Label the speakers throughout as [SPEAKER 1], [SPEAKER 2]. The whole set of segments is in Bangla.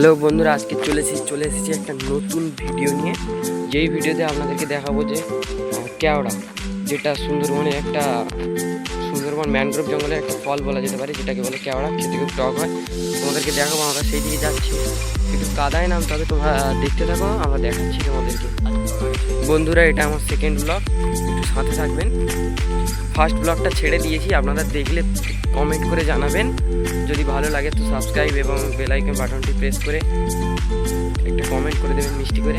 [SPEAKER 1] হ্যালো বন্ধুরা, আজকে চলে এসেছি চলে এসেছি একটা নতুন ভিডিও নিয়ে। যেই ভিডিওতে আপনাদেরকে দেখাবো যে কেওড়া, যেটা সুন্দরবনের একটা, সুন্দরবন ম্যানগ্রোভ জঙ্গলের একটা ফল বলা যেতে পারে, যেটাকে বলে কেওড়া। খেতে খুব টক হয়। তোমাদেরকে দেখাবো, আমরা সেই দিকে যাচ্ছি। একটু কাদায় নাম তবে তোমরা দেখতে থাকো, আমরা দেখাচ্ছি তোমাদেরকে। বন্ধুরা, এটা আমার সেকেন্ড ব্লগ একটু সাথে থাকবেন। ফার্স্ট ব্লগটা ছেড়ে দিয়েছি, আপনারা দেখলে কমেন্ট করে জানাবেন। যদি ভালো লাগে তো সাবস্ক্রাইব এবং বেল আইকন বাটনটি প্রেস করে একটা কমেন্ট করে দেবেন মিষ্টি করে,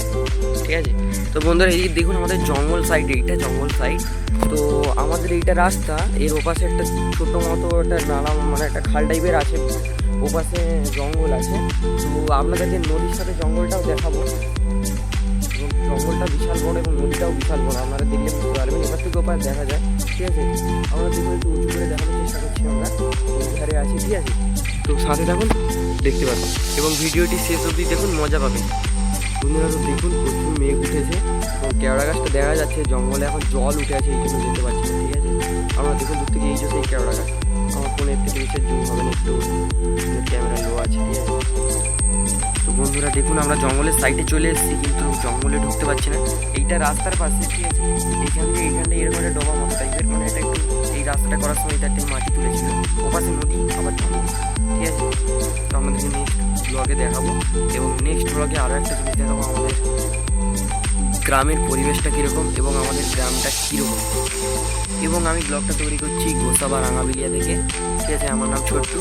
[SPEAKER 1] ঠিক আছে? তো বন্ধুরা, এই দেখুন আমাদের জঙ্গল সাইড এইটা জঙ্গল সাইড তো আমাদের এইটা রাস্তা, এর ওপাশে একটা ছোটো মতো একটা নালা মানে একটা খাল টাইপের আছে, ওপাশে জঙ্গল আছে। তো আপনাদেরকে নদীর সাথে জঙ্গলটাও দেখাবো। বিশাল বড় এবং নদীটাও বিশাল বড় আপনারা দেখলে বুঝতে পারবেন। এবার থেকে ওপার দেখা যায় ঠিক আছে? আমরা দেখুন একটু উঁচু করে দেখানোর চেষ্টা করছি আমরা। ধারে আছি, ঠিক আছে? তো সাথে থাকুন, দেখতে পাবেন। এবং ভিডিওটি শেষ অবধি দেখুন, মজা পাবেন। বন্ধুরা, তো দেখুন, প্রচুর মেঘ উঠেছে। এবং কেওড়া গাছটা দেখা যাচ্ছে। জঙ্গলে এখন জল উঠে আছে, এই জন্য যেতে পারছি ঠিক আছে? আমরা দেখুন, দূর থেকে এই যে সেই কেওড়া গাছ। আমার তো বন্ধুরা, দেখুন, আমরা জঙ্গলের সাইডে চলে এসেছি, কিন্তু জঙ্গলে ঢুকতে পারছি না। এইটা রাস্তার পাশে, ঠিক আছে? এইখান থেকে এইখানটা এরকম একটা ডোবা মতো টাইপের মানে এটা একটু এই রাস্তাটা করার সময় এটা একটু মাটি তুলেছিল। ওপাশে নদী, আবার ঠিক আছে? তো আমাদেরকে নেক্সট ব্লগে দেখাবো। এবং নেক্সট ব্লগে আরও একটা জিনিস দেখাবো আমাদের গ্রামের পরিবেশটা কীরকম এবং আমাদের গ্রামটা কীরকম? এবং আমি ব্লগটা তৈরি করছি গোসাবা রাঙাবিলিয়া থেকে। ঠিক আছে, আমার নাম ছোট্টু।